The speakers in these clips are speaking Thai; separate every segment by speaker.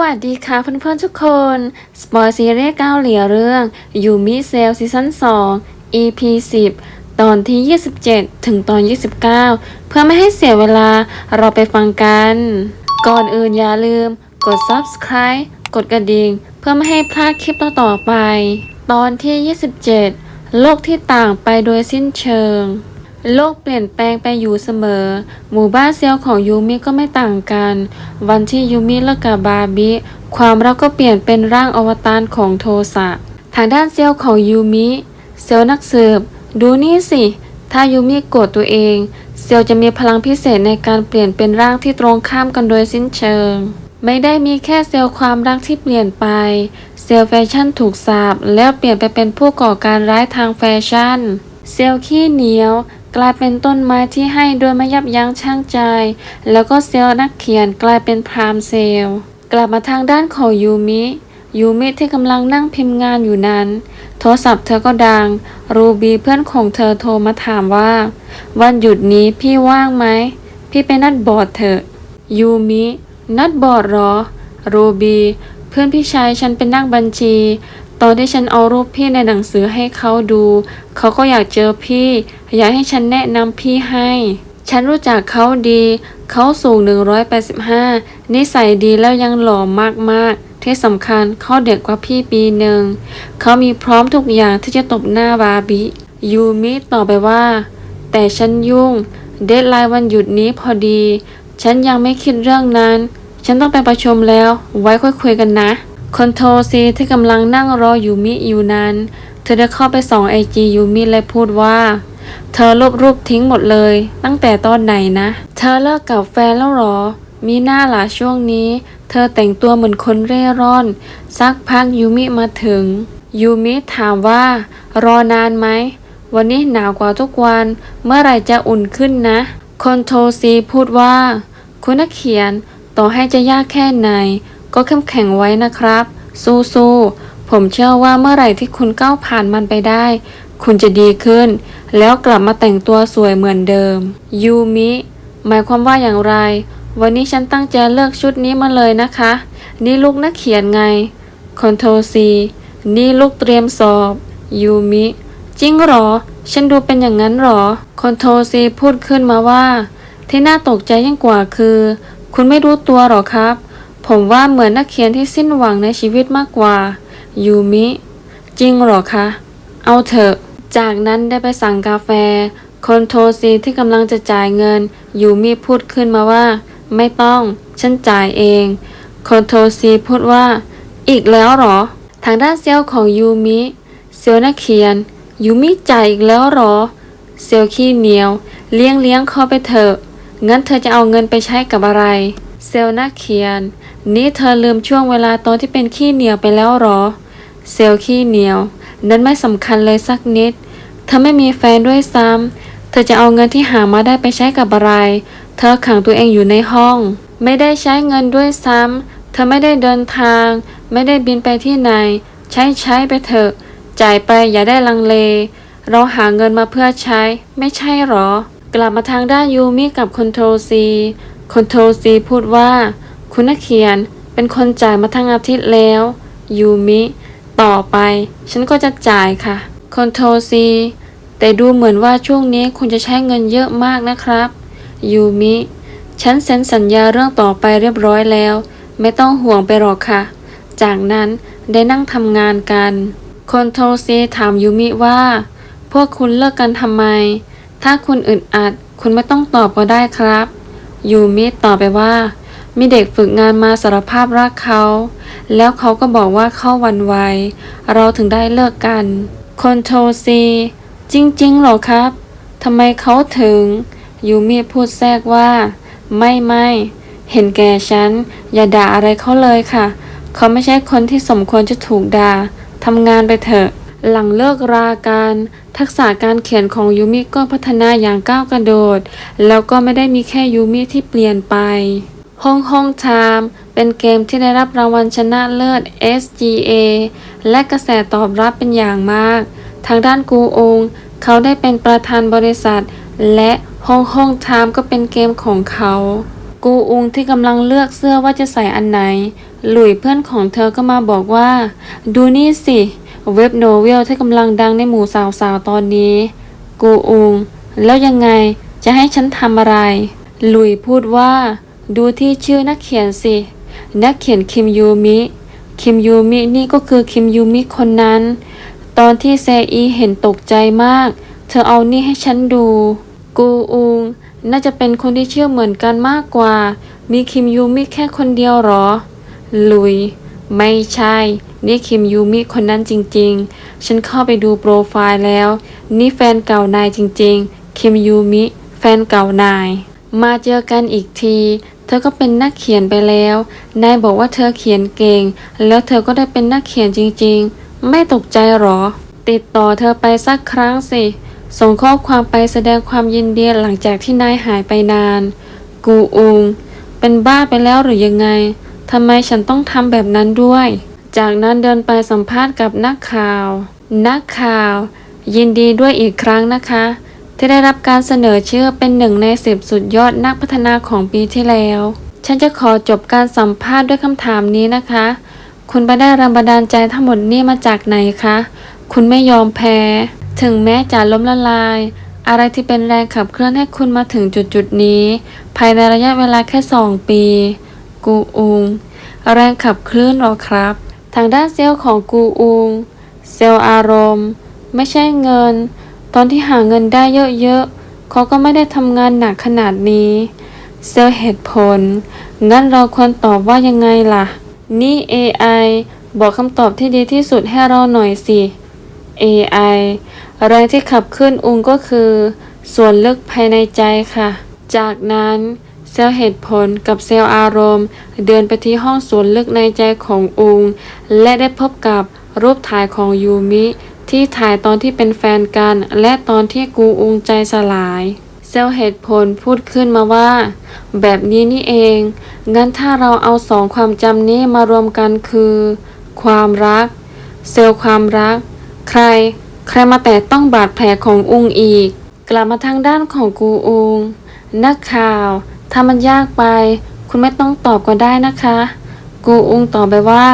Speaker 1: วัสดีค่ะเพื่อนๆทุกคน สปอยซีรีส์เกาหลีเรื่องยูมิเซลซีซั่น2 EP 10 ตอนที่ 27 ถึงตอน 29 เพื่อไม่ให้เสียเวลาเราไปฟังกัน ก่อนอื่นอย่าลืมกด subscribe กดกระดิ่ง เพื่อไม่ให้พลาดคลิปต่อๆไป ตอนที่ 27 โลกที่ต่างไปโดยสิ้นเชิง โลกเปลี่ยนแปลงไปอยู่เสมอ หมู่บ้านเซลล์ของยูมิก็ไม่ต่างกัน วันที่ยูมิเลิกกับบาบิ ความรักก็เปลี่ยนเป็นร่างอวตารของโทสะ ทางด้านเซลล์ของยูมิ เซลล์นักสืบ ดูนี่สิ ถ้ายูมิโกรธตัวเอง เซลล์จะมีพลังพิเศษในการเปลี่ยนเป็นร่างที่ตรงข้ามกันโดยสิ้นเชิง ไม่ได้มีแค่เซลล์ความรักที่เปลี่ยนไป เซลล์แฟชั่นถูกสาปแล้วเปลี่ยนไปเป็นผู้ก่อการร้ายทางแฟชั่น เซลล์ขี้เหนียว กลายเป็นต้นไม้ที่ให้โดยไม่ยับยั้งชั่งใจ แล้วก็เซลล์นักเขียนกลายเป็นพรามเซลล์ กลับมาทางด้านของยูมิยูมิที่กำลังนั่งพิมพ์งานอยู่นั้น โทรศัพท์เธอก็ดัง รูบีเพื่อนของเธอโทรมาถามว่า วันหยุดนี้พี่ว่างไหม พี่ไปนัดบอร์ดเถอะ ยูมิ นัดบอร์ดหรอ รูบี เพื่อนพี่ชายฉันเป็นนักบัญชี ตอนที่ฉันเอารูปพี่ในหนังสือให้เขาดู เขาก็อยากเจอพี่ อยากให้ฉันแนะนำพี่ให้ ฉันรู้จักเขาดี เขาสูง 185 นิสัยดีแล้วยังหล่อมากๆ ที่สำคัญเขาเด็กกว่าพี่ปีหนึ่ง เขามีพร้อมทุกอย่างที่จะตบหน้าบาบิ ยูมิตอบไปว่า แต่ฉันยุ่ง เดทไลน์วันหยุดนี้พอดี ฉันยังไม่คิดเรื่องนั้น ฉันต้องไปประชุมแล้ว ไว้ค่อยคุยกันนะ คนโทรซีที่กำลังนั่งรอยูมิอยู่นั้น เธอได้เข้าไปส่องไอจียูมิและพูดว่า เธอลบรูปทิ้งหมดเลย ตั้งแต่ตอนไหนนะ เธอเลิกกับแฟนแล้วหรอ มีหน้าหล่ะช่วงนี้ เธอแต่งตัวเหมือนคนเร่ร่อน สักพักยูมิมาถึง ยูมิถามว่า รอนานไหม วันนี้หนาวกว่าทุกวัน เมื่อไหร่จะอุ่นขึ้นนะ คนโทรซีพูดว่า คุณนักเขียนต่อให้จะยากแค่ไหน ก็เข้มแข็งไว้นะครับ สู้ๆ ผมเชื่อว่าเมื่อไหร่ที่คุณก้าวผ่านมันไปได้ คุณจะดีขึ้น แล้วกลับมาแต่งตัวสวยเหมือนเดิม ยูมิ หมายความว่าอย่างไร วันนี้ฉันตั้งใจเลือกชุดนี้มาเลยนะคะ นี่ลูกนักเขียนไง คอนโทรซี นี่ลูกเตรียมสอบ ยูมิ จริงหรอ ฉันดูเป็นอย่างนั้นหรอ คอนโทรซีพูดขึ้นมาว่า ที่น่าตกใจยิ่งกว่าคือ คุณไม่รู้ตัวหรอครับ ผมว่าเหมือนนักเขียนที่สิ้นหวังในชีวิตมากกว่า ยูมิ จริงหรอคะ เอาเถอะ จากนั้นได้ไปสั่งกาแฟ คนโทรซีที่กำลังจะจ่ายเงิน ยูมิพูดขึ้นมาว่า ไม่ต้อง ฉันจ่ายเอง คนโทรซีพูดว่า อีกแล้วหรอ ทางด้านเซลล์ของยูมิเซลล์นักเขียน ยูมิจ่ายอีกแล้วหรอ เซลล์ขี้เหนียว เลี้ยงเลี้ยงเขาไปเถอะ งั้นเธอจะเอาเงินไปใช้กับอะไร เซลล์นักเขียน นี่เธอลืมช่วงเวลาตอนที่เป็นขี้เหนียวไปแล้วหรอ เซลล์ขี้เหนียว นั้นไม่สำคัญเลยสักนิด เธอไม่มีแฟนด้วยซ้ำ เธอจะเอาเงินที่หามาได้ไปใช้กับอะไร เธอขังตัวเองอยู่ในห้อง ไม่ได้ใช้เงินด้วยซ้ำ เธอไม่ได้เดินทาง ไม่ได้บินไปที่ไหน ใช้ใช้ไปเถอะ จ่ายไปอย่าได้ลังเล เราหาเงินมาเพื่อใช้ ไม่ใช่หรอ กลับมาทางด้านยูมิกับคอนโทรซีคอนโทรซีพูดว่า คุณนักเขียนเป็นคนจ่ายมาทั้งอาทิตย์แล้ว ยูมิ ต่อไป ฉันก็จะจ่ายค่ะ คอนโทรซีแต่ดูเหมือนว่าช่วงนี้คุณจะใช้เงินเยอะมากนะครับ ยูมิ ฉันเซ็นสัญญาเรื่องต่อไปเรียบร้อยแล้ว ไม่ต้องห่วงไปหรอกค่ะ จากนั้นได้นั่งทำงานกัน คอนโทรซีถามยูมิว่า พวกคุณเลิกกันทำไม ถ้าคุณอึดอัด คุณไม่ต้องตอบก็ได้ครับ ยูมิตอบไปว่า มีเด็กฝึกงานมาสารภาพรักเขา แล้วเขาก็บอกว่าเขาวันไวเราถึงได้เลิกกัน คนโทซี จริงๆหรอครับทำไมเขาถึง ยูมิพูดแทรกว่า ไม่ไม่เห็นแก่ฉัน อย่าด่าอะไรเขาเลยค่ะ เขาไม่ใช่คนที่สมควรจะถูกด่าทำงานไปเถอะ หลังเลิกรากันทักษะการเขียนของยูมิก็พัฒนาอย่างก้าวกระโดด แล้วก็ไม่ได้มีแค่ยูมิที่เปลี่ยนไป ฮ่องฮ่องไทม์เป็นเกมที่ได้รับรางวัลชนะเลิศ SGA และกระแสตอบรับเป็นอย่างมาก ทางด้านกูอง เขาได้เป็นประธานบริษัท และฮ่องฮ่องไทม์ก็เป็นเกมของเขา กูอุงที่กำลังเลือกเสื้อว่าจะใส่อันไหน หลุยเพื่อนของเธอก็มาบอกว่า ดูนี่สิ เว็บโนเวลที่กำลังดังในหมู่สาวๆตอนนี้ กูอุง แล้วยังไงจะให้ฉันทำอะไร หลุยพูดว่า ดูที่ชื่อนักเขียนสิ นักเขียนคิมยูมิ คิมยูมินี่ก็คือคิมยูมิคนนั้น ตอนที่แซอีเห็นตกใจมาก เธอเอานี่ให้ฉันดู กูอุง น่าจะเป็นคนที่เชื่อเหมือนกันมากกว่า มีคิมยูมิแค่คนเดียวเหรอ ลุย ไม่ใช่ นี่คิมยูมิคนนั้นจริง ๆ ฉันเข้าไปดูโปรไฟล์แล้ว นี่แฟนเก่านายจริง ๆ คิมยูมิ แฟนเก่านายมาเจอกันอีกที ธอก็เป็นนักเขียนไปแล้ว นายบอกว่าเธอเขียนเก่ง แล้วเธอก็ได้เป็นนักเขียนจริงๆ ไม่ตกใจหรอ ติดต่อเธอไปสักครั้งสิ ส่งข้อความไปแสดงความยินดีหลังจากที่นายหายไปนาน กูอุง เป็นบ้าไปแล้วหรือยังไง ทำไมฉันต้องทำแบบนั้นด้วย จากนั้นเดินไปสัมภาษณ์กับนักข่าว นักข่าว ยินดีด้วยอีกครั้งนะคะ ที่ได้รับการเสนอชื่อเป็นหนึ่งในสิบสุดยอดนักพัฒนาของปีที่แล้ว ฉันจะขอจบการสัมภาษณ์ด้วยคำถามนี้นะคะ คุณไปได้แรงบันดาลใจทั้งหมดนี้มาจากไหนคะ คุณไม่ยอมแพ้ ถึงแม้จะล้มละลาย อะไรที่เป็นแรงขับเคลื่อนให้คุณมาถึงจุดจุดนี้ ภายในระยะเวลาแค่สองปี กูอุง แรงขับเคลื่อนหรอครับ ทางด้านเซลล์ของกูอุง เซลล์อารมณ์ ไม่ใช่เงิน ตอนที่หาเงินได้เยอะๆเขาก็ไม่ได้ทำงานหนักขนาดนี้เซลเหตุผล งั้นเราควรตอบว่ายังไงล่ะ นี่ AI บอกคำตอบที่ดีที่สุดให้เราหน่อยสิ AI แรงที่ขับเคลื่อนอุงก็คือ ส่วนลึกภายในใจค่ะ จากนั้นเซลล์เหตุผลกับเซลล์อารมณ์ เดินไปที่ห้องส่วนลึกในใจของอุงและได้พบกับรูปถ่ายของยูมิ ที่ถ่ายตอนที่เป็นแฟนกัน และตอนที่กูอุงใจสลายเซลเหตุผลพูดขึ้นมาว่า แบบนี้นี่เอง งั้นถ้าเราเอาสองความจำนี้มารวมกันคือ ความรัก เซลความรัก ใคร ใครมาแต่ต้องบาดแผลของอุงอีก กลับมาทางด้านของกูอุง นักข่าว ถ้ามันยากไป คุณไม่ต้องตอบก็ได้นะคะ กูอุงตอบไปว่า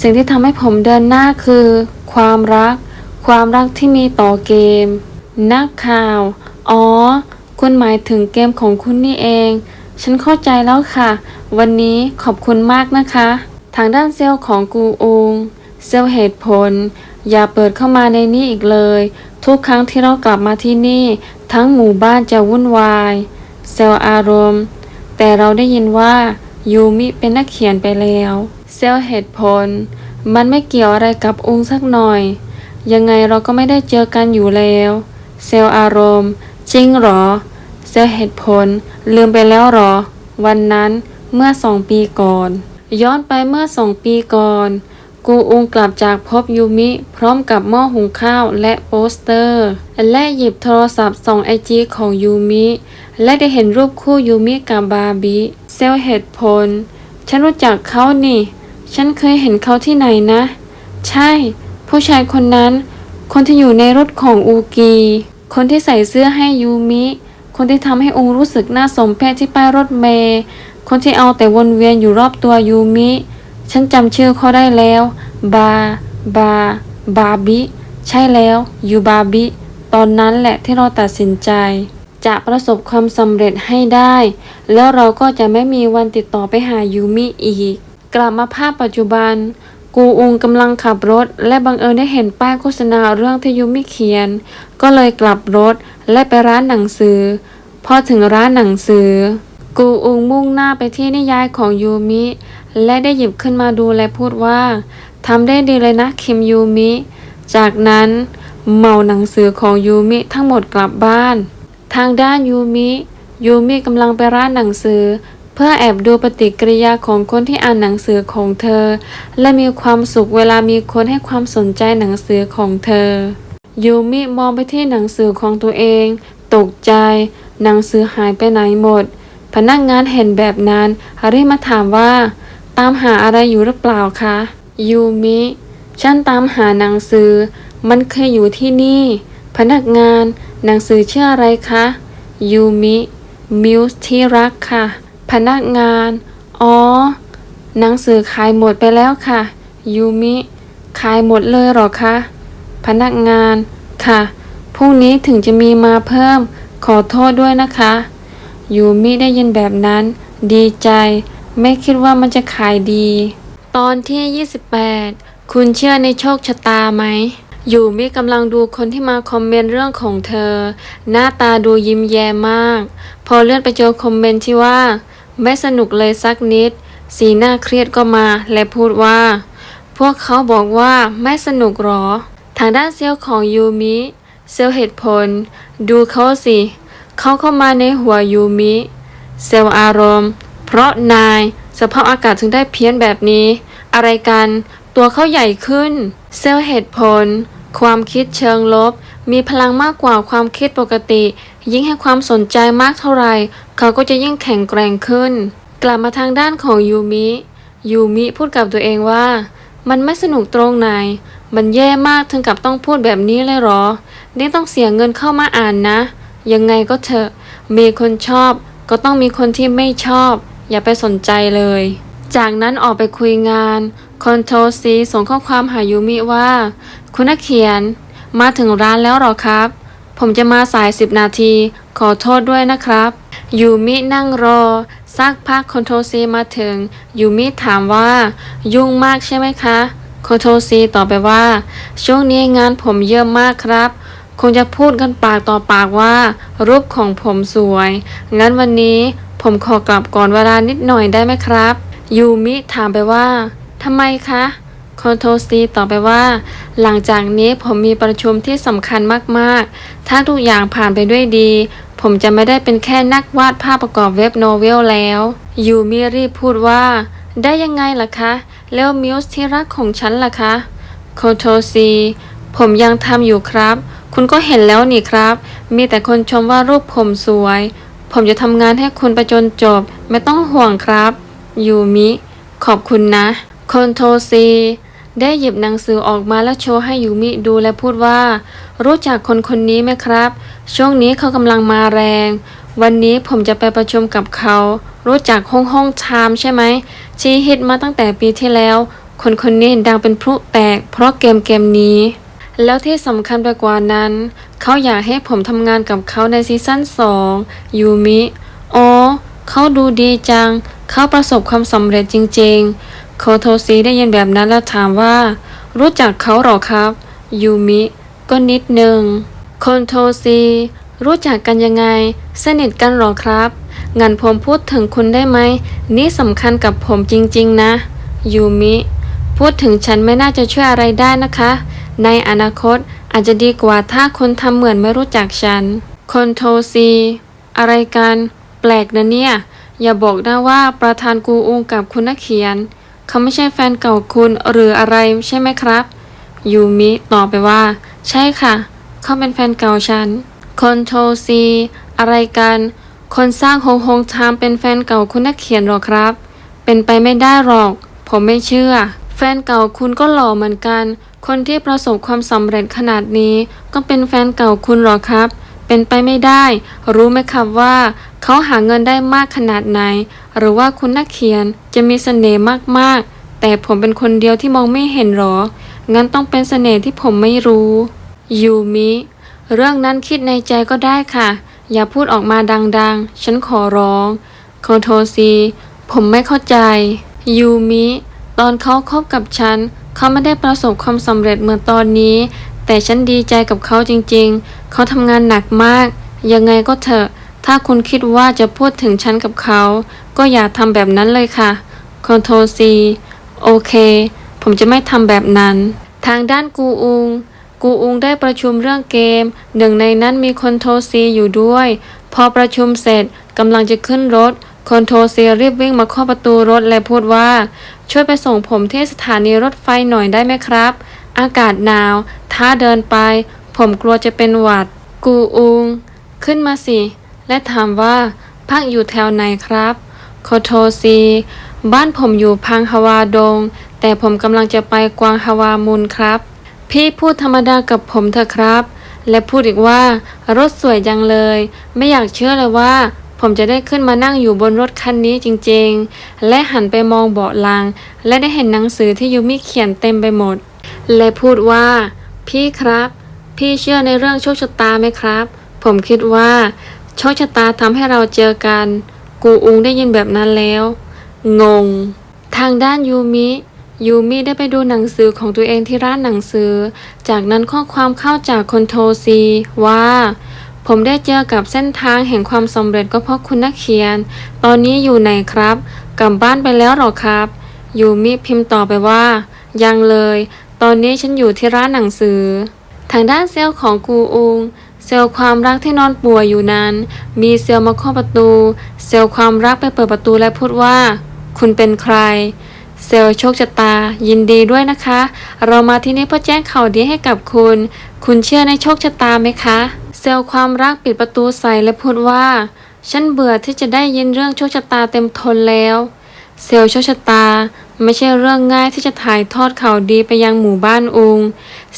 Speaker 1: สิ่งที่ทำให้ผมเดินหน้าคือ ความรัก ความรักที่มีต่อเกม นักข่าว อ๋อ คุณหมายถึงเกมของคุณนี่เอง ฉันเข้าใจแล้วค่ะ วันนี้ขอบคุณมากนะคะ ทางด้านเซลล์ของกูอุงเซลล์เหตุผล อย่าเปิดเข้ามาในนี้อีกเลย ทุกครั้งที่เรากลับมาที่นี่ ทั้งหมู่บ้านจะวุ่นวาย เซลล์อารมณ์ แต่เราได้ยินว่ายูมิเป็นนักเขียนไปแล้ว เซลล์เหตุผล มันไม่เกี่ยวอะไรกับองค์สักหน่อย ยังไงเราก็ไม่ได้เจอกันอยู่แล้ว เซลล์อารมณ์ จริงเหรอ เซลล์เหตุผล ลืมไปแล้วหรอ วันนั้นเมื่อสองปีก่อน ย้อนไปเมื่อสองปีก่อน กูอุงกลับจากพบยูมิ พร้อมกับหม้อหุงข้าวและโปสเตอร์ และหยิบโทรศัพท์ส่องไอจีของยูมิ และได้เห็นรูปคู่ยูมิกับบาร์บีเซลล์เหตุผล ฉันรู้จักเขานี่ ฉันเคยเห็นเขาที่ไหนนะ ใช่ ผู้ชายคนนั้น คนที่อยู่ในรถของอูกี คนที่ใส่เสื้อให้ยูมิ คนที่ทำให้องค์รู้สึกน่าสมเพชที่ป้ายรถเมย์คนที่เอาแต่วนเวียนอยู่รอบตัวยูมิ ฉันจำชื่อเขาได้แล้ว บา บา บาบิ ใช่แล้วยูบาบิ ตอนนั้นแหละที่เราตัดสินใจ จะประสบความสำเร็จให้ได้ แล้วเราก็จะไม่มีวันติดต่อไปหายูมิอีก กลับมาภาพปัจจุบัน กูอุงกำลังขับรถ และบังเอิญได้เห็นป้ายโฆษณาเรื่องที่ยูมิเขียน ก็เลยกลับรถและไปร้านหนังสือ พอถึงร้านหนังสือ กูอุงมุ่งหน้าไปที่นิยายของยูมิ และได้หยิบขึ้นมาดูและพูดว่าทำได้ดีเลยนะคิมยูมิ จากนั้นเหมาหนังสือของยูมิทั้งหมดกลับบ้าน ทางด้านยูมิ ยูมิกำลังไปร้านหนังสือ เพื่อแอบดูปฏิกิริยาของคนที่อ่านหนังสือของเธอ และมีความสุขเวลามีคนให้ความสนใจหนังสือของเธอ ยูมิมองไปที่หนังสือของตัวเอง ตกใจ หนังสือหายไปไหนหมด พนักงานเห็นแบบนั้นรีบมาถามว่า ตามหาอะไรอยู่หรือเปล่าคะยูมิฉันตามหาหนังสือ มันเคยอยู่ที่นี่ พนักงาน หนังสือชื่ออะไรคะ ยูมิ มิวส์ที่รักค่ะ พนักงาน อ๋อ หนังสือขายหมดไปแล้วค่ะ ยูมิ ขายหมดเลยหรอคะ พนักงาน ค่ะ พรุ่งนี้ถึงจะมีมาเพิ่ม ขอโทษด้วยนะคะ ยูมิได้ยินแบบนั้น ดีใจ ไม่คิดว่ามันจะขายดี ตอนที่ 28 คุณเชื่อในโชคชะตาไหมยูมิกำลังดูคนที่มาคอมเมนต์เรื่องของเธอ หน้าตาดูยิ้มแย้มมาก พอเลื่อนไปเจอคอมเมนต์ที่ว่า ไม่สนุกเลยสักนิด สีหน้าเครียดก็มา และพูดว่า พวกเขาบอกว่าไม่สนุกหรอ ทางด้านเซลล์ของยูมิเซลล์เหตุผล ดูเขาสิ เขาเข้ามาในหัวยูมิ เซลล์อารมณ์ เพราะนายสภาพอากาศถึงได้เพี้ยนแบบนี้ อะไรกัน ตัวเขาใหญ่ขึ้น เซลล์เหตุผล ความคิดเชิงลบ มีพลังมากกว่าความคิดปกติ ยิ่งให้ความสนใจมากเท่าไหร่เขาก็จะยิ่งแข็งแกร่งขึ้น กลับมาทางด้านของยูมิยูมิพูดกับตัวเองว่า มันไม่สนุกตรงไหน มันแย่มากถึงกับต้องพูดแบบนี้เลยหรอ นี่ต้องเสียเงินเข้ามาอ่านนะ ยังไงก็เถอะมีคนชอบ ก็ต้องมีคนที่ไม่ชอบ อย่าไปสนใจเลย จากนั้นออกไปคุยงานคอนโทรซีส่งข้อความหายูมิว่า คุณนักเขียน มาถึงร้านแล้วหรอครับ ผมจะมาสาย 10 นาที ขอโทษด้วยนะครับ ยูมินั่งรอ สักพักคอนโทรซีมาถึง ยูมิถามว่า ยุ่งมากใช่ไหมคะคอนโทรซีตอบไปว่า ช่วงนี้งานผมเยอะมากครับคงจะพูดกันปากต่อปากว่า รูปของผมสวย งั้นวันนี้ผมขอกลับก่อนเวลานิดหน่อยได้ไหมครับ ยูมิถามไปว่าทำไมคะ คอนโทซีตอบไปว่า หลังจากนี้ผมมีประชุมที่สำคัญมากๆ ถ้าทุกอย่างผ่านไปด้วยดี ผมจะไม่ได้เป็นแค่นักวาดภาพประกอบเว็บโนเวลแล้ว ยูมิรีพูดว่า ได้ยังไงล่ะคะ แล้วมิวส์ที่รักของฉันล่ะคะโคโทซีผมยังทำอยู่ครับ คุณก็เห็นแล้วนี่ครับ มีแต่คนชมว่ารูปผมสวย ผมจะทำงานให้คุณไปจนจบ ไม่ต้องห่วงครับ ยูมิ ขอบคุณนะ คนโทซี ได้หยิบหนังสือออกมาแล้วโชว์ให้ยูมิดูและพูดว่า รู้จักคนคนนี้ไหมครับ ช่วงนี้เขากำลังมาแรง วันนี้ผมจะไปประชุมกับเขา รู้จักห้องห้องชามใช่ไหมชีฮิตมาตั้งแต่ปีที่แล้ว คนคนนี้ดังเป็นพลุแตก เพราะเกมเกมนี้ แล้วที่สำคัญไปกว่านั้น เขาอยากให้ผมทำงานกับเขาในซีซั่น2ยูมิอ๋อเขาดูดีจัง เขาประสบความสำเร็จจริง ๆ โคโทซีได้ยินแบบนั้นแล้วถามว่า รู้จักเขาหรอครับ ยูมิ ก็นิดนึงโคนโทซีรู้จักกันยังไง สนิทกันหรอครับงั้นผมพูดถึงคุณได้ไหม นี่สำคัญกับผมจริง ๆ นะ ยูมิ พูดถึงฉันไม่น่าจะช่วยอะไรได้นะคะ ในอนาคตอาจจะดีกว่าถ้าคนทำเหมือนไม่รู้จักฉัน คนโทซี อะไรกัน แปลกนะเนี่ย อย่าบอกนะว่าประธานกูอุงกับคุณนักเขียน เขาไม่ใช่แฟนเก่าคุณหรืออะไรใช่ไหมครับ ยูมิตอบไปว่า ใช่ค่ะ เขาเป็นแฟนเก่าฉัน คนโทซี อะไรกัน คนสร้างโฮงโฮงไทม์เป็นแฟนเก่าคุณนักเขียนหรอครับ เป็นไปไม่ได้หรอก ผมไม่เชื่อ แฟนเก่าคุณก็หล่อเหมือนกัน คนที่ประสบความสำเร็จขนาดนี้ ก็เป็นแฟนเก่าคุณหรอครับ เป็นไปไม่ได้ รู้ไหมครับว่า เขาหาเงินได้มากขนาดไหน หรือว่าคุณนักเขียนจะมีเสน่ห์มากๆ แต่ผมเป็นคนเดียวที่มองไม่เห็นหรอ งั้นต้องเป็นเสน่ห์ที่ผมไม่รู้ยูมิเรื่องนั้นคิดในใจก็ได้ค่ะ อย่าพูดออกมาดังๆ ฉันขอร้องโคโทซี ผมไม่เข้าใจ ยูมิ ตอนเขาคบกับฉัน เขาไม่ได้ประสบความสำเร็จเหมือนตอนนี้ แต่ฉันดีใจกับเขาจริงๆ เขาทำงานหนักมาก ยังไงก็เถอะ ถ้าคุณคิดว่าจะพูดถึงฉันกับเขา ก็อย่าทำแบบนั้นเลยค่ะโคโทซีโอเค ผมจะไม่ทำแบบนั้น ทางด้านกูอุง กูอุงได้ประชุมเรื่องเกม หนึ่งในนั้นมีคนโทซีอยู่ด้วย พอประชุมเสร็จกำลังจะขึ้นรถ คนโทซีรีบวิ่งมาเคาะประตูรถและพูดว่า ช่วยไปส่งผมที่สถานีรถไฟหน่อยได้ไหมครับ อากาศหนาว ถ้าเดินไป ผมกลัวจะเป็นหวัด กูอุง ขึ้นมาสิ และถามว่าพักอยู่แถวไหนครับ โคโทซี บ้านผมอยู่พังฮาวาดง แต่ผมกำลังจะไปกวางฮาวามุนครับ พี่พูดธรรมดากับผมเถอะครับ และพูดอีกว่ารถสวยจังเลย ไม่อยากเชื่อเลยว่า ผมจะได้ขึ้นมานั่งอยู่บนรถคันนี้จริงๆ และหันไปมองเบาะหลัง และได้เห็นหนังสือที่ยูมิเขียนเต็มไปหมด และพูดว่า พี่ครับ พี่เชื่อในเรื่องโชคชะตาไหมครับ ผมคิดว่า โชคชะตาทำให้เราเจอกัน กูอุงได้ยินแบบนั้นแล้ว งง ทางด้านยูมิยูมิได้ไปดูหนังสือของตัวเองที่ร้านหนังสือ จากนั้นข้อความเข้าจากคนโทซี ว่า ผมได้เจอกับเส้นทางแห่งความสำเร็จก็เพราะคุณนักเขียน ตอนนี้อยู่ไหนครับ กลับบ้านไปแล้วหรอครับยูมิพิมพ์ต่อไปว่า ยังเลย ตอนนี้ฉันอยู่ที่ร้านหนังสือ ทางด้านเซลล์ของกูอุง เซลล์ความรักที่นอนป่วยอยู่นั้น มีเซลล์มาเคาะประตู เซลล์ความรักไปเปิดประตูและพูดว่า คุณเป็นใคร เซลล์โชคชะตา ยินดีด้วยนะคะ เรามาที่นี่เพื่อแจ้งข่าวดีให้กับคุณ คุณเชื่อในโชคชะตาไหมคะ เซลล์ความรักปิดประตูใส่และพูดว่า ฉันเบื่อที่จะได้ยินเรื่องโชคชะตาเต็มทนแล้ว เซลล์โชคชะตาไม่ใช่เรื่องง่ายที่จะถ่ายทอดข่าวดีไปยังหมู่บ้านอุง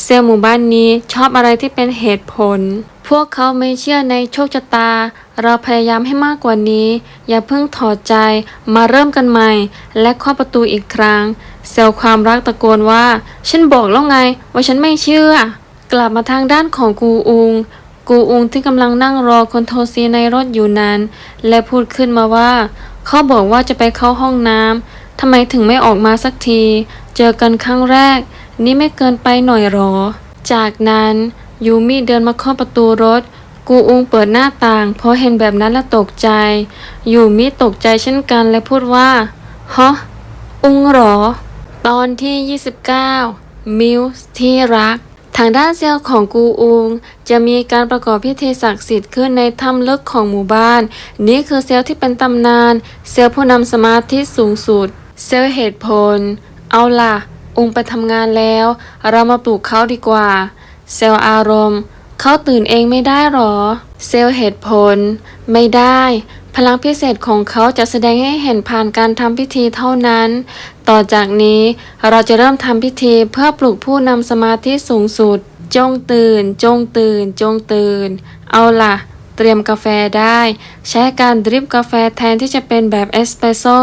Speaker 1: เซลล์หมู่บ้านนี้ชอบอะไรที่เป็นเหตุผล พวกเขาไม่เชื่อในโชคชะตา เราพยายามให้มากกว่านี้ อย่าเพิ่งถอดใจ มาเริ่มกันใหม่ และเคาะประตูอีกครั้ง เซลล์ความรักตะโกนว่า ฉันบอกแล้วไง ว่าฉันไม่เชื่อ กลับมาทางด้านของกูอุง กูอุงที่กำลังนั่งรอคนโทรซีในรถอยู่นั้น และพูดขึ้นมาว่า เขาบอกว่าจะไปเข้าห้องน้ำทำไมถึงไม่ออกมาสักที เจอกันครั้งแรก นี่ไม่เกินไปหน่อยหรอ จากนั้น ยูมิเดินมาเคาะประตูรถ กูอุงเปิดหน้าต่างพอเห็นแบบนั้นแล้วตกใจ ยูมิตกใจเช่นกันและพูดว่าฮะอุงเหรอ ตอนที่ 29 มิวส์ที่รัก ทางด้านเซลล์ของกูอุง จะมีการประกอบพิธีศักดิ์สิทธิ์ขึ้นในถ้ำลึกของหมู่บ้าน นี่คือเซลล์ที่เป็นตำนาน เซลล์ผู้นำสมาธิสูงสุด เซลล์เหตุผล เอาล่ะ อุงไปทำงานแล้ว เรามาปลูกเขาดีกว่า เซลล์อารมณ์ เขาตื่นเองไม่ได้หรอ เซลล์เหตุผล ไม่ได้ พลังพิเศษของเขาจะแสดงให้เห็นผ่านการทำพิธีเท่านั้น ต่อจากนี้เราจะเริ่มทำพิธีเพื่อปลุกผู้นำสมาธิสูงสุด จงตื่น จงตื่น จงตื่น เอาล่ะเตรียมกาแฟได้ ใช้การดริปกาแฟแทนที่จะเป็นแบบเอสเปรสโซ่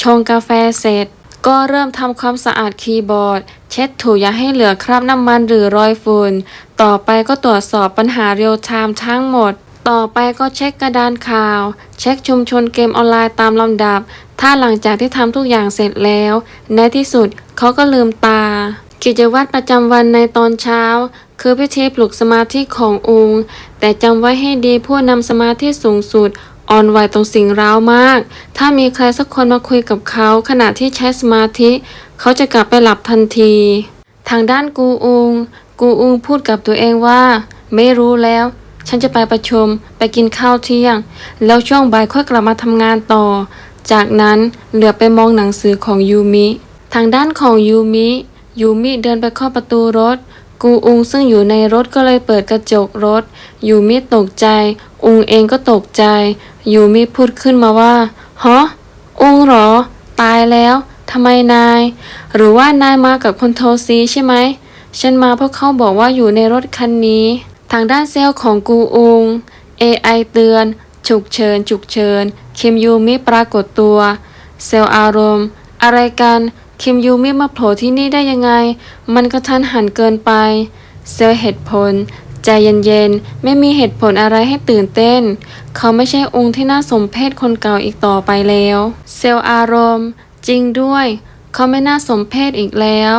Speaker 1: ชงกาแฟเสร็จ ก็เริ่มทำความสะอาดคีย์บอร์ด เช็ดถูอย่าให้เหลือคราบน้ำมันหรือรอยฝุ่น ต่อไปก็ตรวจสอบปัญหาเรียลไทม์ทั้งหมด ต่อไปก็เช็คกระดานข่าว เช็คชุมชนเกมออนไลน์ตามลำดับ ถ้าหลังจากที่ทำทุกอย่างเสร็จแล้ว ในที่สุดเขาก็ลืมตา กิจวัตรประจำวันในตอนเช้า คือพิธีปลุกสมาธิขององค์ แต่จำไว้ให้ดีผู้นำสมาธิสูงสุด อ่อนไหวตรงสิ่งร้าวมาก ถ้ามีใครสักคนมาคุยกับเขา ขณะที่ใช้สมาธิ เขาจะกลับไปหลับทันที ทางด้านกูอุง กูอุงพูดกับตัวเองว่า ไม่รู้แล้ว ฉันจะไปประชุมไปกินข้าวเที่ยง แล้วช่วงบ่ายค่อยกลับมาทำงานต่อ จากนั้นเหลือไปมองหนังสือของยูมิ ทางด้านของยูมิ ยูมิเดินไปเคาะประตูรถ กูอุงซึ่งอยู่ในรถก็เลยเปิดกระจกรถ ยูมิตกใจ อุงเองก็ตกใจ ยูมิพูดขึ้นมาว่าฮะอุงเหรอ ตายแล้วทำไมนาย หรือว่านายมากับคนโทรซีใช่ไหม ฉันมาเพราะเขาบอกว่าอยู่ในรถคันนี้ ทางด้านเซลล์ของกูอุง AI เตือน ฉุกเฉิน ฉุกเฉิน คิมยูมิปรากฏตัว เซลล์อารมณ์ อะไรกัน คิมยูมิมาโผล่ที่นี่ได้ยังไง มันกระทันหันเกินไป เซลล์เหตุผล ใจเย็นๆ ไม่มีเหตุผลอะไรให้ตื่นเต้น เขาไม่ใช่องค์ที่น่าสมเพชคนเก่าอีกต่อไปแล้ว เซลอารมณ์ จริงด้วย เขาไม่น่าสมเพชอีกแล้ว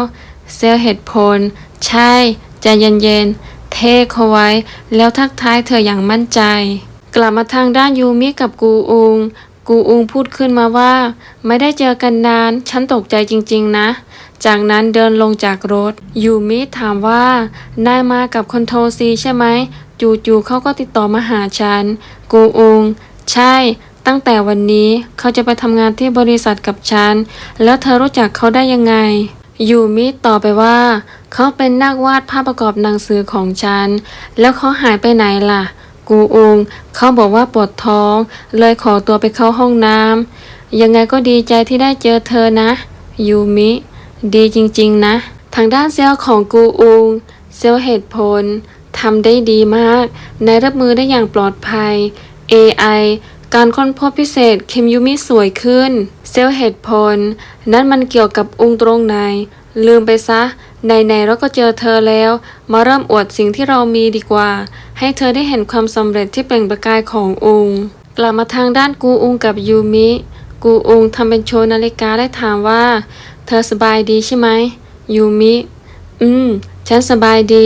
Speaker 1: เซลเหตุผล ใช่ ใจเย็นๆ เทเขาไว้ แล้วทักทายเธออย่างมั่นใจ กลับมาทางด้านยูมิกับกูอุง กูอุงพูดขึ้นมาว่า ไม่ได้เจอกันนาน ฉันตกใจจริง ๆ นะ จากนั้นเดินลงจากรถ ยูมิถามว่านายมากับคนโทซีใช่ไหม จู่ๆเขาก็ติดต่อมาหาฉัน กูอุง ใช่ ตั้งแต่วันนี้เขาจะไปทำงานที่บริษัทกับฉัน แล้วเธอรู้จักเขาได้ยังไง ยูมิตอบไปว่า เขาเป็นนักวาดภาพประกอบหนังสือของฉัน แล้วเขาหายไปไหนล่ะ กูอุง เขาบอกว่าปวดท้อง เลยขอตัวไปเข้าห้องน้ำยังไงก็ดีใจที่ได้เจอเธอนะ ยูมิ ดีจริงๆนะ ทางด้านเซลล์ของกูอุง เซลล์เหตุผลทำได้ดีมาก ในรับมือได้อย่างปลอดภัย AI การค้นพบพิเศษเคมยูมิสวยขึ้น เซลล์เหตุผล นั้นมันเกี่ยวกับองค์ตรงไหน ลืมไปซะ ไหนๆเราก็เจอเธอแล้ว มาเริ่มอวดสิ่งที่เรามีดีกว่า ให้เธอได้เห็นความสำเร็จที่เปล่งประกายขององค์ กลับมาทางด้านกูองกับยูมิ กูองทำเป็นโชว์นาฬิกาและถามว่า เธอสบายดีใช่ไหมยูมิ อืม ฉันสบายดี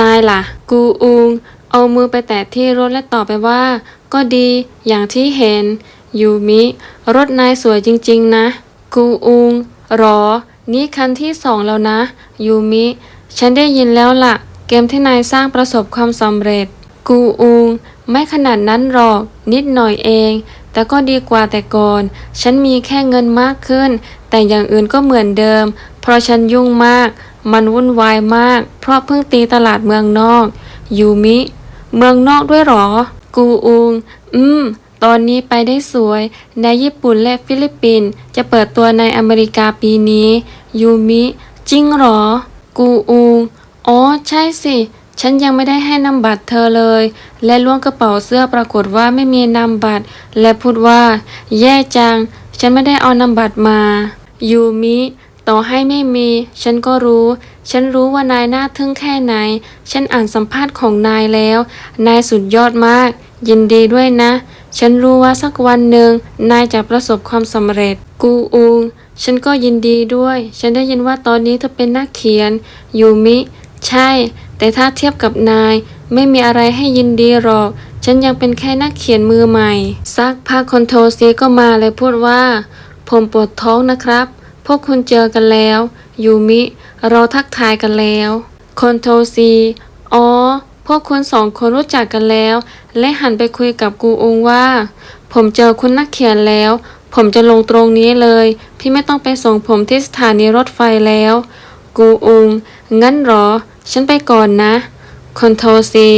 Speaker 1: นายล่ะ กูอุง เอามือไปแตะที่รถและตอบไปว่า ก็ดีอย่างที่เห็นยูมิ รถนายสวยจริงๆนะ กูอุงรอ นี่คันที่สองแล้วนะ ยูมิ ฉันได้ยินแล้วล่ะ เกมที่นายสร้างประสบความสำเร็จ กูอุง ไม่ขนาดนั้นหรอก นิดหน่อยเอง แต่ก็ดีกว่าแต่ก่อน ฉันมีแค่เงินมากขึ้น แต่อย่างอื่นก็เหมือนเดิม เพราะฉันยุ่งมาก มันวุ่นวายมาก เพราะเพิ่งตีตลาดเมืองนอก ยูมิ เมืองนอกด้วยหรอ กูอุง อืมตอนนี้ไปได้สวย ในญี่ปุ่นและฟิลิปปินส์จะเปิดตัวในอเมริกาปีนี้ ยูมิ จริงเหรอ กูอุงอ๋อใช่สิ ฉันยังไม่ได้ให้นำบัตรเธอเลย และล้วงกระเป๋าเสื้อปรากฏว่าไม่มีนำบัตร และพูดว่า แย่จัง ฉันไม่ได้เอานำบัตรมา ยูมิ ต่อให้ไม่มี ฉันก็รู้ ฉันรู้ว่านายน่าทึ่งแค่ไหน ฉันอ่านสัมภาษณ์ของนายแล้ว นายสุดยอดมาก ยินดีด้วยนะ ฉันรู้ว่าสักวันหนึ่งนายจะประสบความสำเร็จ กูอุง ฉันก็ยินดีด้วย ฉันได้ยินว่าตอนนี้เธอเป็นนักเขียน ยูมิ ใช่ แต่ถ้าเทียบกับนาย ไม่มีอะไรให้ยินดีหรอก ฉันยังเป็นแค่นักเขียนมือใหม่ ซักพักคนโทรซีก็มาเลยพูดว่า ผมปวดท้องนะครับ พวกคุณเจอกันแล้ว ยูมิ เราทักทายกันแล้วคนโทรซี อ๋อ พวกคุณสองคนรู้จักกันแล้ว และหันไปคุยกับกูองว่า ผมเจอคุณนักเขียนแล้ว ผมจะลงตรงนี้เลย พี่ไม่ต้องไปส่งผมที่สถานีรถไฟแล้ว กูองงั้นหรอ ฉันไปก่อนนะคอนโทรซี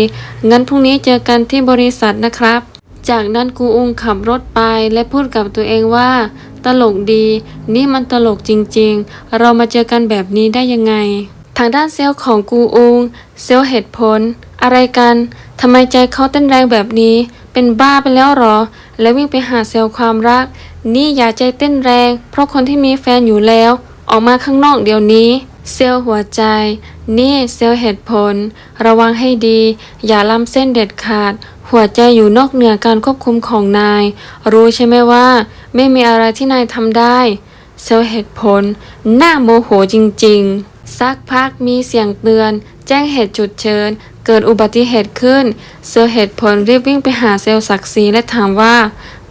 Speaker 1: งั้นพรุ่งนี้เจอกันที่บริษัทนะครับ จากนั้นกูองขับรถไปและพูดกับตัวเองว่า ตลกดี นี่มันตลกจริงๆ เรามาเจอกันแบบนี้ได้ยังไง ทางด้านเซลล์ของกูองเซลล์เหตุผล อะไรกันทำไมใจเขาเต้นแรงแบบนี้ เป็นบ้าไปแล้วหรอ แล้ววิ่งไปหาเซลล์ความรัก นี่อย่าใจเต้นแรง เพราะคนที่มีแฟนอยู่แล้ว ออกมาข้างนอกเดี๋ยวนี้ เซลล์หัวใจ นี่เซลล์เหตุผล ระวังให้ดี อย่าล้ำเส้นเด็ดขาด หัวใจอยู่นอกเหนือการควบคุมของนาย รู้ใช่ไหมว่า ไม่มีอะไรที่นายทำได้ เซลล์เหตุผล หน่าโมโหจริง ๆ สักพักมีเสียงเตือน แจ้งเหตุฉุดเชิญ เกิดอุบัติเหตุขึ้น เซลล์เหตุผลรีบวิ่งไปหาเซลล์ศักดิ์ศรีและถามว่า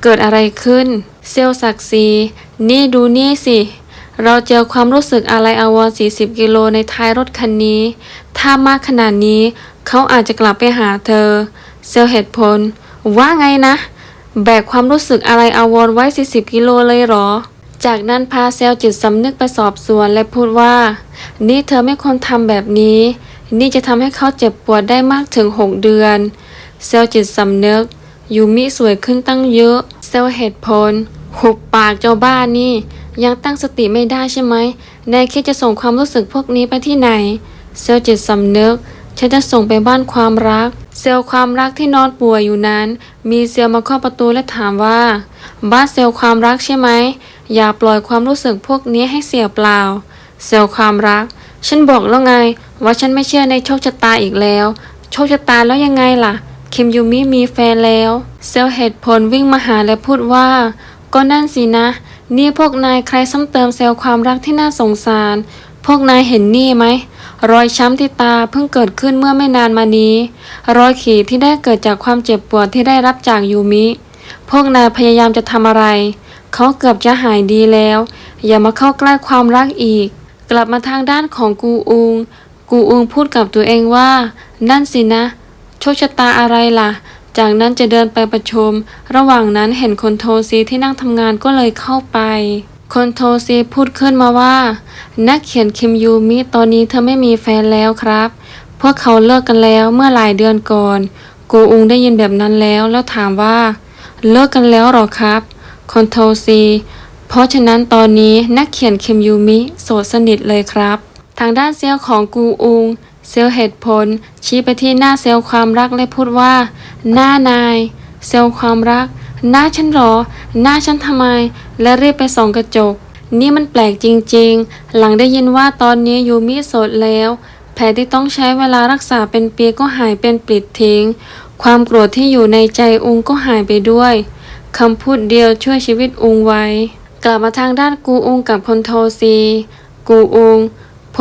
Speaker 1: เกิดอะไรขึ้น เซลล์ศักดิ์ศรีนี่ดูนี่สิ เราเจอความรู้สึกอะไรอาวรณ์40 กิโลในท้ายรถคันนี้ ถ้ามากขนาดนี้ เขาอาจจะกลับไปหาเธอ เซลล์เหตุผล ว่าไงนะ แบกความรู้สึกอะไรอาวรณ์ไว้ 40 กิโลเลยเหรอจากนั้นพาเซลล์จิตสำนึกไปสอบสวนและพูดว่า นี่เธอไม่ควรทำแบบนี้ นี่จะทำให้เขาเจ็บปวดได้มากถึง 6 เดือน เซลล์จิตสำนึก ยูมิสวยขึ้นตั้งเยอะ เซลล์เหตุผลหุบปากเจ้าบ้านนี่ ยังตั้งสติไม่ได้ใช่ไหมนายคิดจะส่งความรู้สึกพวกนี้ไปที่ไหน เซลล์จิตสำนึก ฉันจะส่งไปบ้านความรัก เซลล์ความรักที่นอนป่วยอยู่นั้น มีเซลล์มาเคาะประตูและถามว่า บ้านเซลล์ความรักใช่ไหม อย่าปล่อยความรู้สึกพวกนี้ให้เสียเปล่า เซลล์ความรัก ฉันบอกแล้วไง ว่าฉันไม่เชื่อในโชคชะตาอีกแล้ว โชคชะตาแล้วยังไงล่ะ คิมยูมิมีแฟนแล้ว เซลเหตุผลวิ่งมาหาและพูดว่า ก็นั่นสินะ นี่พวกนายใครซ้ำเติมเซลความรักที่น่าสงสาร พวกนายเห็นนี่ไหม รอยช้ำที่ตาเพิ่งเกิดขึ้นเมื่อไม่นานมานี้ รอยขีดที่ได้เกิดจากความเจ็บปวดที่ได้รับจากยูมิ พวกนายพยายามจะทำอะไร เขาเกือบจะหายดีแล้ว อย่ามาเข้าใกล้ความรักอีก กลับมาทางด้านของกูอุง กูอุงพูดกับตัวเองว่า นั่นสินะ โชคชะตาอะไรล่ะ จากนั้นจะเดินไปประชุม ระหว่างนั้นเห็นคนโทซีที่นั่งทำงานก็เลยเข้าไป คนโทซีพูดขึ้นมาว่า นักเขียนคิมยูมิตอนนี้เธอไม่มีแฟนแล้วครับ พวกเขาเลิกกันแล้วเมื่อหลายเดือนก่อน กูอุงได้ยินแบบนั้นแล้วแล้วถามว่า เลิกกันแล้วหรอครับ คนโทซี เพราะฉะนั้นตอนนี้นักเขียนคิมยูมิโสดสนิทเลยครับ ทางด้านเซลล์ของกูอุง เซลล์เหตุผล ชี้ไปที่หน้าเซลล์ความรักและพูดว่า หน้านาย เซลล์ความรัก หน้าฉันหรอ หน้าฉันทำไม และรีบไปส่องกระจก นี่มันแปลกจริงๆ หลังได้ยินว่าตอนนี้ยูมิโสดแล้ว แผลที่ต้องใช้เวลารักษาเป็นปีก็หายเป็นปลิดทิ้ง ความโกรธที่อยู่ในใจอุงก็หายไปด้วยคำพูดเดียวช่วยชีวิตอุงไว้ กลับมาทางด้านกูอุงกับคนโทซี กูอุง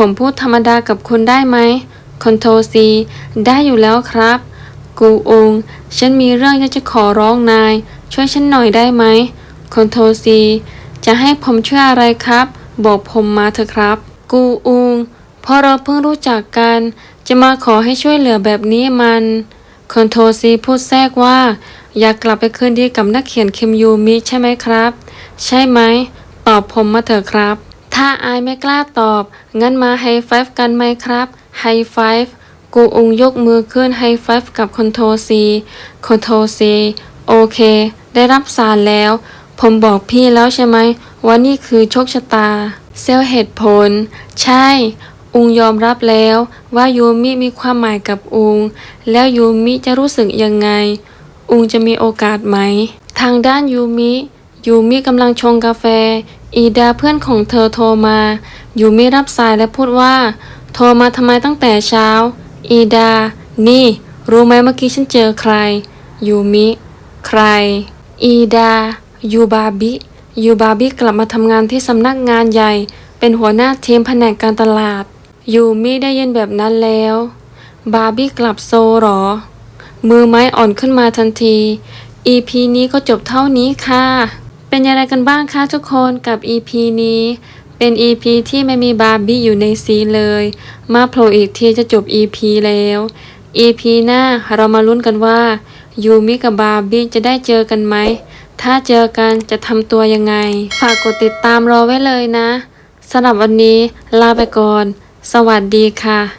Speaker 1: ผมพูดธรรมดากับคุณได้ไหมคนโทซีได้อยู่แล้วครับ กูองฉันมีเรื่องอยากจะขอร้องนาย ช่วยฉันหน่อยได้ไหมคนโทซีจะให้ผมช่วยอะไรครับ บอกผมมาเถอะครับ กูอุงเพราะเราเพิ่งรู้จักกัน จะมาขอให้ช่วยเหลือแบบนี้มันคอนโทซีพูดแทรกว่า อยากกลับไปคืนดีกับนักเขียนคิมยูมิใช่ไหมครับ ใช่ไหม ตอบผมมาเถอะครับ ถ้าอายไม่กล้าตอบ งั้นมาไฮไฟฟ์กันไหมครับ ไฮไฟฟ์กูองยกมือขึ้นไฮไฟฟ์กับคนโทซีคนโทซีโอเค ได้รับสารแล้ว ผมบอกพี่แล้วใช่ไหมว่านี่คือโชคชะตา เซลลเหตุผล ใช่ อุงยอมรับแล้วว่ายูมิมีความหมายกับอุง แล้วยูมิจะรู้สึกยังไง อุงจะมีโอกาสไหม ทางด้านยูมิยูมิกำลังชงกาแฟ อีดาเพื่อนของเธอโทรมา อยู่ไมิรับสายและพูดว่า โทรมาทำไมตั้งแต่เช้า อีดา นี่ รู้ไหมเมื่อกี้ฉันเจอใคร ยูมิ ใคร อีดา ยูบาบิ ยูบาบิกลับมาทำงานที่สำนักงานใหญ่ เป็นหัวหน้าทีมแผนกการตลาด ยูมิได้ยินแบบนั้นแล้ว บาบี้กลับโซหรอ มือไม้อ่อนขึ้นมาทันที EP นี้ก็จบเท่านี้ค่ะ เป็นยังไงกันบ้างคะทุกคนกับ EP นี้ เป็น EP ที่ไม่มีบาร์บี้อยู่ในซีเลย มาโผล่อีกทีจะจบ EP แล้ว EP หน้าเรามาลุ้นกันว่ายูมิกับบาร์บี้จะได้เจอกันไหม ถ้าเจอกันจะทำตัวยังไง ฝากกดติดตามรอไว้เลยนะสำหรับวันนี้ลาไปก่อน สวัสดีค่ะ